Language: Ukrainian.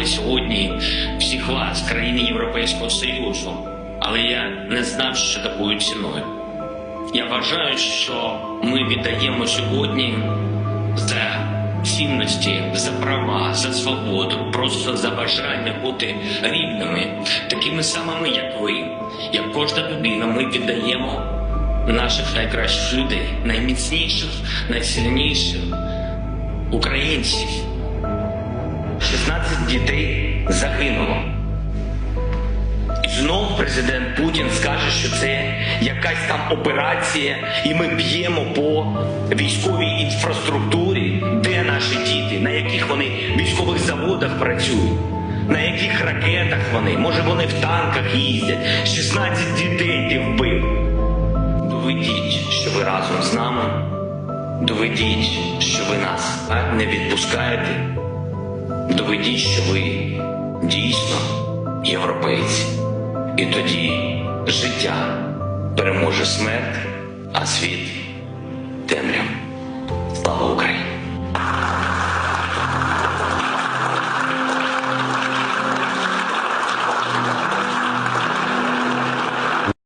вітали сьогодні всіх вас, країни Європейського Союзу, але я не знав, що такою ціною. Я вважаю, що ми віддаємо сьогодні за цінності, за права, за свободу, просто за бажання бути рівними, такими самими, як ви, як кожна людина, ми віддаємо наших найкращих людей, найміцніших, найсильніших українців. 16 дітей загинуло. І знов президент Путін скаже, що це якась там операція, і ми б'ємо по військовій інфраструктурі, де наші діти, на яких вони військових заводах працюють, на яких ракетах вони, може вони в танках їздять. 16 дітей ти вбив. Доведіть, що ви разом з нами. Доведіть, що ви нас не відпускаєте. Доведіть, що ви дійсно європейці. І тоді життя переможе смерть, а світ темряв. Слава Україні!